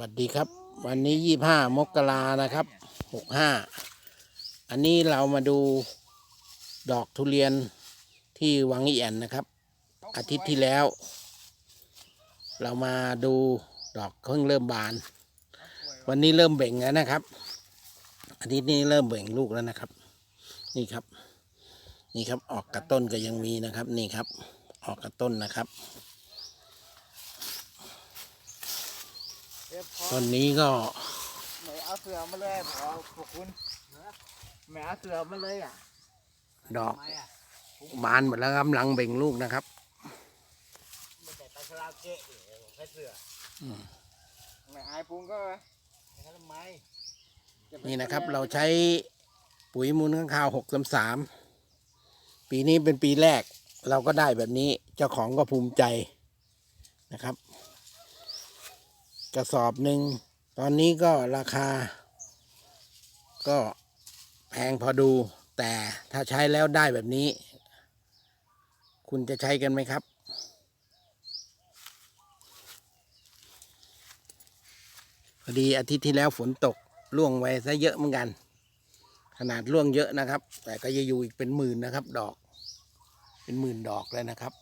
วัสดีครับ วันนี้ยี่ห้ามกรานะครับหกห้าอันนี้เรามาดูดอกทุเรียนที่วังอีแอนนะครับ อาทิตย์ที่แล้ว เรามาดูดอกเพิ่งเริ่มบาน วันนี้เริ่มเบ่งแล้วนะครับ อาทิตย์นี้เริ่มเบ่งลูกแล้วนะครับ นี่ครับ นี่ครับออกกระต้นก็ยังมีนะครับ นี่ครับ ออกกระต้นนะครับ ต้นนี้ก็ไม่เอาเสือมาเลยพอพวกคุณไม่เอาเสือมาเลยอะ ดอกบานหมดแล้วกำลังเบ่งลูกนะครับไม่แต่ไปคาราโอเกะแค่เสืออืมไม่อายพุงก็ไม่ทำไมนี่นะครับเราใช้ปุ๋ยมูลข้างคาวหกสามสามปีนี้เป็นปีแรก เราก็ได้แบบนี้เจ้าของก็ภูมิใจนะครับ กระสอบหนึ่ง ตอนนี้ก็ราคา ก็แพงพอดู แต่ถ้าใช้แล้วได้แบบนี้ คุณจะใช้กันไหมครับพอดีอาทิตย์ที่แล้วฝนตกร่วงไว้ซะเยอะเหมือนกัน ขนาดร่วงเยอะนะครับ แต่ก็จะอยู่อีกเป็นหมื่นนะครับ ดอก เป็นหมื่นดอกเลยนะครับ